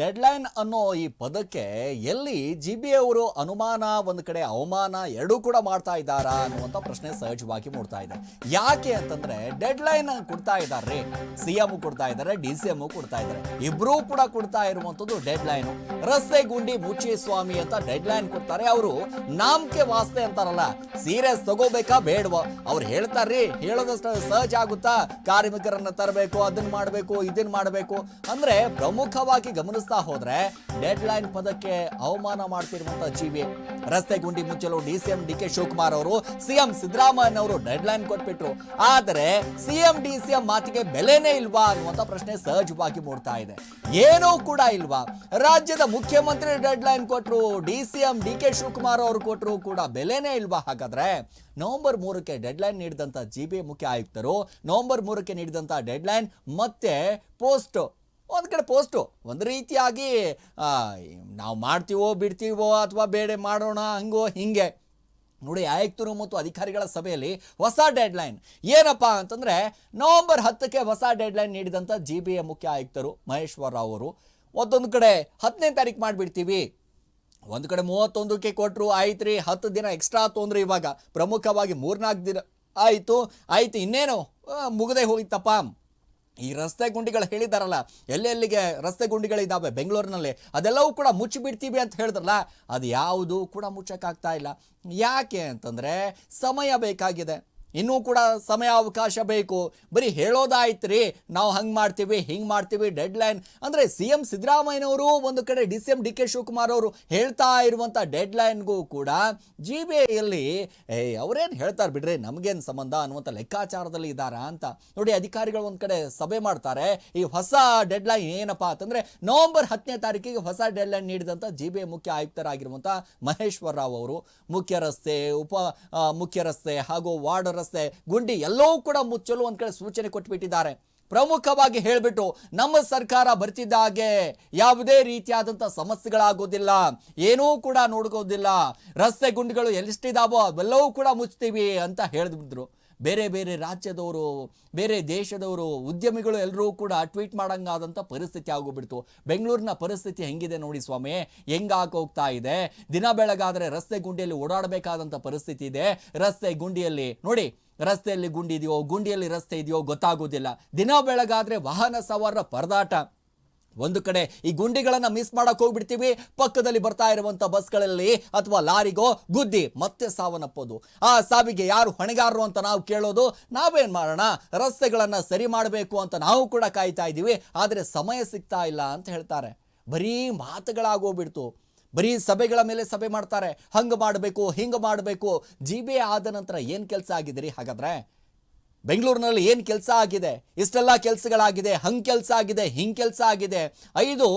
Deadline ಅನ್ನೋ ಈ ಪದಕ್ಕೆ ಎಲ್ಲಿ ಜಿ ಬಿ ಅವರು ಅನುಮಾನ, ಒಂದು ಕಡೆ ಅವಮಾನ ಎರಡೂ ಕೂಡ ಮಾಡ್ತಾ ಇದ್ದಾರಾ ಅನ್ನುವಂಥ ಪ್ರಶ್ನೆ ಸಹಜವಾಗಿ ಮೂಡ್ತಾ ಇದೆ. ಯಾಕೆ ಅಂತಂದ್ರೆ ಡೆಡ್ ಲೈನ್ ಕೊಡ್ತಾ ಇದ್ದಾರೆ ಸಿ ಎಂ ಕೊಡ್ತಾ ಇದ್ದಾರೆ ಡಿ ಸಿ ಎಂ ಕೊಡ್ತಾ ಇದ್ದಾರೆ ಇಬ್ರು ಕೂಡ ಕೊಡ್ತಾ ಇರುವಂತದ್ದು ಡೆಡ್ಲೈನ್. ರಸ್ತೆ ಗುಂಡಿ ಮುಚ್ಚಿ ಸ್ವಾಮಿ ಅಂತ ಡೆಡ್ ಲೈನ್ ಕೊಡ್ತಾರೆ. ಅವರು ನಾಮಕೆ ವಾಸ್ತೆ ಅಂತಾರಲ್ಲ, ಸೀರಿಯಸ್ ತಗೋಬೇಕಾ ಬೇಡವಾ? ಅವ್ರು ಹೇಳ್ತಾರ್ರಿ, ಹೇಳೋದಷ್ಟು ಸಹಜ ಆಗುತ್ತಾ? ಕಾರ್ಮಿಕರನ್ನ ತರಬೇಕು ಅದನ್ನ ಮಾಡಬೇಕು ಇದನ್ನ ಮಾಡಬೇಕು. ಅಂದ್ರೆ ಪ್ರಮುಖವಾಗಿ ಗಮನಿಸ್ತಾ ಹೋದ್ರೆ ಡೆಡ್ ಲೈನ್ ಪದಕ್ಕೆ ಅವಮಾನ ಮಾಡ್ತಿರುವಂತ ಜೀವಿ. ರಸ್ತೆ ಗುಂಡಿ ಮುಚ್ಚಲು D C M D K Shivakumar ಅವರು ಸಿಎಂ ಸಿದ್ದರಾಮಯ್ಯ ಅವರು ಡೆಡ್ ಲೈನ್ ಕೊಟ್ಬಿಟ್ರು. ಆದರೆ ಸಿಎಂ ಡಿ ಸಿ ಎಂ ಮಾತಿಗೆ ಬೆಲೆನೇ ಇಲ್ವಾ ಅನ್ನುವಂತ ಪ್ರಶ್ನೆ ಸಹಜವಾಗಿ ಮೂಡ್ತಾ ಇದೆ. ಏನೂ ಕೂಡ ಇಲ್ವಾ? ರಾಜ್ಯದ ಮುಖ್ಯಮಂತ್ರಿ ಡೆಡ್ ಲೈನ್ ಕೊಟ್ರು, D C M D K Shivakumar ಅವರು ಕೊಟ್ರು ಕೂಡ ಬೆಲೆನೇ ಇಲ್ವಾ? ಹಾಗಾದ್ರೆ ನವೆಂಬರ್ ಮೂರಕ್ಕೆ ಡೆಡ್ಲೈನ್ ನೀಡಿದಂಥ ಜಿ ಬಿ ಮುಖ್ಯ ಆಯುಕ್ತರು, ನವೆಂಬರ್ ಮೂರಕ್ಕೆ ಡೆಡ್ ಲೈನ್ ಮತ್ತೆ ಪೋಸ್ಟ್ ಒಂದು ಕಡೆ ಪೋಸ್ಟು ಒಂದು ರೀತಿಯಾಗಿ ನಾವು ಮಾಡ್ತೀವೋ ಬಿಡ್ತೀವೋ ಅಥವಾ ಬೇಡ ಮಾಡೋಣ ಹಂಗೋ ಹಿಂಗೆ. ನೋಡಿ, ಆಯುಕ್ತರು ಮತ್ತು ಅಧಿಕಾರಿಗಳ ಸಭೆಯಲ್ಲಿ ಹೊಸ ಡೆಡ್ಲೈನ್ ಏನಪ್ಪ ಅಂತಂದರೆ ನವಂಬರ್ ಹತ್ತಕ್ಕೆ ಹೊಸ ಡೆಡ್ಲೈನ್ ನೀಡಿದಂಥ ಜಿ ಬಿ ಎ ಮುಖ್ಯ ಆಯುಕ್ತರು ಮಹೇಶ್ವರ ರಾವ್ ಅವರು. ಒಂದೊಂದು ಕಡೆ ಹತ್ತನೇ ತಾರೀಕು ಮಾಡಿಬಿಡ್ತೀವಿ. ಒಂದು ಕಡೆ ಮೂವತ್ತೊಂದಕ್ಕೆ ಕೊಟ್ಟರು ಆಯ್ತು ರೀ ಹತ್ತು ದಿನ ಎಕ್ಸ್ಟ್ರಾ ತೊಂದರೆ ಇವಾಗ. ಪ್ರಮುಖವಾಗಿ ಮೂರ್ನಾಲ್ಕು ದಿನ ಆಯಿತು. ಆಯಿತು ಇನ್ನೇನು? ಮುಗದೆ ಹೋಗಿತ್ತಪ್ಪ ಈ ರಸ್ತೆ ಗುಂಡಿಗಳು ಹೇಳಿದಾರಲ್ಲ ಎಲ್ಲೆಲ್ಲಿಗೆ ರಸ್ತೆ ಗುಂಡಿಗಳಿದ್ದಾವೆ ಬೆಂಗಳೂರಿನಲ್ಲಿ, ಅದೆಲ್ಲವೂ ಕೂಡ ಮುಚ್ಚಿಬಿಡ್ತೀವಿ ಅಂತ ಹೇಳಿದ್ರಲ್ಲ, ಅದು ಯಾವುದು ಕೂಡ ಮುಚ್ಚಕ್ಕಾಗ್ತಾ ಇಲ್ಲ. ಯಾಕೆ ಅಂತಂದರೆ, ಸಮಯ ಬೇಕಾಗಿದೆ. ಇನ್ನೂ ಕೂಡ ಸಮಯ ಅವಕಾಶ ಬೇಕು. ಬರೀ ಹೇಳೋದಾಯ್ತು ರೀ ನಾವು ಹಂಗೆ ಮಾಡ್ತೀವಿ, ಹಿಂಗೆ ಮಾಡ್ತೀವಿ ಡೆಡ್ ಲೈನ್ ಅಂದರೆ ಸಿ ಎಂ ಸಿದ್ದರಾಮಯ್ಯನವರು ಒಂದು ಕಡೆ D C M D K Shivakumar ಅವರು ಹೇಳ್ತಾ ಇರುವಂಥ ಡೆಡ್ ಲೈನ್ಗೂ ಕೂಡ ಜಿ ಬಿ ಐಯಲ್ಲಿ ಏ ಅವರೇನು ಹೇಳ್ತಾರೆ ಬಿಡ್ರಿ, ನಮಗೇನು ಸಂಬಂಧ? ಅನ್ನುವಂಥ ಲೆಕ್ಕಾಚಾರದಲ್ಲಿ ಇದ್ದಾರಾ ಅಂತ. ನೋಡಿ, ಅಧಿಕಾರಿಗಳು ಒಂದು ಕಡೆ ಸಭೆ ಮಾಡ್ತಾರೆ. ಈ ಹೊಸ ಡೆಡ್ ಲೈನ್ ಏನಪ್ಪ ಅಂತಂದರೆ ನವಂಬರ್ ಹತ್ತನೇ ತಾರೀಕಿಗೆ ಹೊಸ ಡೆಡ್ ಲೈನ್ ನೀಡಿದಂಥ ಜಿ ಬಿ ಮುಖ್ಯ ಆಯುಕ್ತರಾಗಿರುವಂಥ ಮಹೇಶ್ವರ ರಾವ್ ಅವರು. ಮುಖ್ಯ ರಸ್ತೆ, ಉಪ ಮುಖ್ಯ ರಸ್ತೆ ಹಾಗೂ ವಾರ್ಡ್ ರಸ್ತೆ, ಗುಂಡಿ ಎಲ್ಲವೂ ಕೂಡ ಮುಚ್ಚಲು ಒಂದು ಕಡೆ ಸೂಚನೆ ಕೊಟ್ಟುಬಿಟ್ಟಿದ್ದಾರೆ ಪ್ರಮುಖವಾಗಿ ಹೇಳಿಬಿಟ್ಟು ನಮ್ಮ ಸರ್ಕಾರ ಬರ್ತಿದ್ದ ಹಾಗೆ ಯಾವುದೇ ರೀತಿಯಾದಂಥ ಸಮಸ್ಯೆಗಳಾಗೋದಿಲ್ಲ, ಏನೂ ಕೂಡ ನೋಡ್ಕೋದಿಲ್ಲ. ರಸ್ತೆ ಗುಂಡಿಗಳು ಎಲ್ಲಿಷ್ಟಿದಾವೋ ಅವೆಲ್ಲವೂ ಕೂಡ ಮುಚ್ತೀವಿ ಅಂತ ಹೇಳಿದ್ರು ಬೇರೆ ಬೇರೆ ರಾಜ್ಯದವರು, ಬೇರೆ ದೇಶದವರು, ಉದ್ಯಮಿಗಳು ಎಲ್ಲರೂ ಕೂಡ ಟ್ವೀಟ್ ಮಾಡೋಂಗಾದಂಥ ಪರಿಸ್ಥಿತಿ ಆಗೋಗ್ಬಿಡ್ತು. ಬೆಂಗಳೂರಿನ ಪರಿಸ್ಥಿತಿ ಹೆಂಗಿದೆ ನೋಡಿ ಸ್ವಾಮಿ ಹೆಂಗೆ ಹೋಗ್ತಾ ಇದೆ? ದಿನ ಬೆಳಗಾದರೆ ರಸ್ತೆ ಗುಂಡಿಯಲ್ಲಿ ಓಡಾಡಬೇಕಾದಂಥ ಪರಿಸ್ಥಿತಿ ಇದೆ. ರಸ್ತೆ ಗುಂಡಿಯಲ್ಲಿ, ನೋಡಿ, ರಸ್ತೆಯಲ್ಲಿ ಗುಂಡಿ ಇದೆಯೋ, ಗುಂಡಿಯಲ್ಲಿ ರಸ್ತೆ ಇದೆಯೋ ಗೊತ್ತಾಗೋದಿಲ್ಲ. ದಿನ ಬೆಳಗಾದರೆ ವಾಹನ ಸವಾರರ ಪರದಾಟ. ಒಂದು ಕಡೆ ಈ ಗುಂಡಿಗಳನ್ನ ಮಿಸ್ ಮಾಡಕ್ ಹೋಗ್ಬಿಡ್ತೀವಿ, ಪಕ್ಕದಲ್ಲಿ ಬರ್ತಾ ಇರುವಂತ ಬಸ್ಗಳಲ್ಲಿ ಅಥವಾ ಲಾರಿಗೋ ಗುದ್ದಿ ಮತ್ತೆ ಸಾವನ್ನಪ್ಪೋದು. ಆ ಸಾವಿಗೆ ಯಾರು ಹೊಣೆಗಾರರು ಅಂತ ನಾವು ಕೇಳೋದು, ನಾವೇನ್ ಮಾಡೋಣ, ರಸ್ತೆಗಳನ್ನ ಸರಿ ಮಾಡಬೇಕು ಅಂತ ನಾವು ಕೂಡ ಕಾಯ್ತಾ ಇದ್ದೀವಿ, ಆದರೆ ಸಮಯ ಸಿಗ್ತಾ ಇಲ್ಲ ಅಂತ ಹೇಳ್ತಾರೆ. ಬರೀ ಮಾತುಗಳಾಗೋಗ್ಬಿಡ್ತು. ಬರೀ ಸಭೆಗಳ ಮೇಲೆ ಸಭೆ ಮಾಡ್ತಾರೆ. ಹಂಗೆ ಮಾಡಬೇಕು, ಹಿಂಗೆ ಮಾಡಬೇಕು. ಜಿ ಬಿ ಆದ ನಂತರ ಏನು ಕೆಲಸ ಆಗಿದ್ರಿ ಹಾಗಾದ್ರೆ? ಬೆಂಗಳೂರಿನಲ್ಲಿ ಏನು ಕೆಲಸ ಆಗಿದೆ? ಇಷ್ಟೆಲ್ಲ ಕೆಲಸಗಳಾಗಿದೆ, ಹಂಗೆ ಕೆಲಸ ಆಗಿದೆ, ಹಿಂಗೆ ಕೆಲಸ ಆಗಿದೆ. ಐದು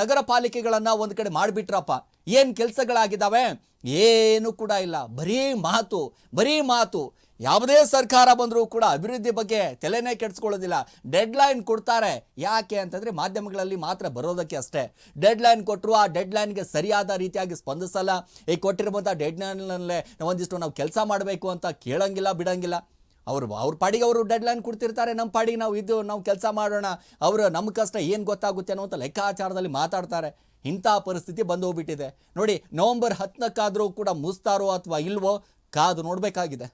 ನಗರ ಪಾಲಿಕೆಗಳನ್ನು ಒಂದು ಕಡೆ ಮಾಡಿಬಿಟ್ರಪ್ಪ. ಏನು ಕೆಲಸಗಳಾಗಿದ್ದಾವೆ ಏನು ಕೂಡ ಇಲ್ಲ. ಬರೀ ಮಾತು ಬರೀ ಮಾತು. ಯಾವುದೇ ಸರ್ಕಾರ ಬಂದರೂ ಕೂಡ ಅಭಿವೃದ್ಧಿ ಬಗ್ಗೆ ತಲೆನೇ ಕೆಡಿಸ್ಕೊಳ್ಳೋದಿಲ್ಲ. ಡೆಡ್ ಲೈನ್ ಕೊಡ್ತಾರೆ. ಯಾಕೆ ಅಂತಂದರೆ ಮಾಧ್ಯಮಗಳಲ್ಲಿ ಮಾತ್ರ ಬರೋದಕ್ಕೆ ಅಷ್ಟೇ. ಡೆಡ್ ಲೈನ್ ಕೊಟ್ಟರು ಆ ಡೆಡ್ ಲೈನ್ಗೆ ಸರಿಯಾದ ರೀತಿಯಾಗಿ ಸ್ಪಂದಿಸಲ್ಲ. ಈ ಕೊಟ್ಟಿರುವಂಥ ಡೆಡ್ ಲೈನಲ್ಲೇ ಒಂದಿಷ್ಟು ನಾವು ಕೆಲಸ ಮಾಡಬೇಕು ಅಂತ ಕೇಳಂಗಿಲ್ಲ, ಬಿಡಂಗಿಲ್ಲ. ಅವರು, ಅವ್ರ ಪಾಡಿಗೆ ಅವರು ಡೆಡ್ ಲೈನ್ ಕೊಡ್ತಿರ್ತಾರೆ ನಮ್ಮ ಪಾಡಿಗೆ ನಾವು ಇದು, ನಾವು ಕೆಲಸ ಮಾಡೋಣ. ಅವರು ನಮ್ಮ ಕಷ್ಟ ಏನು ಗೊತ್ತಾಗುತ್ತೆ ಅನ್ನುವಂಥ ಲೆಕ್ಕಾಚಾರದಲ್ಲಿ ಮಾತಾಡ್ತಾರೆ. ಇಂಥ ಪರಿಸ್ಥಿತಿ ಬಂದು ಹೋಗ್ಬಿಟ್ಟಿದೆ. ನೋಡಿ, ನವೆಂಬರ್ ಹತ್ತನಕ್ಕಾದರೂ ಕೂಡ ಮುಸ್ತಾರೋ ಅಥವಾ ಇಲ್ವೋ ಕಾದು ನೋಡಬೇಕಾಗಿದೆ.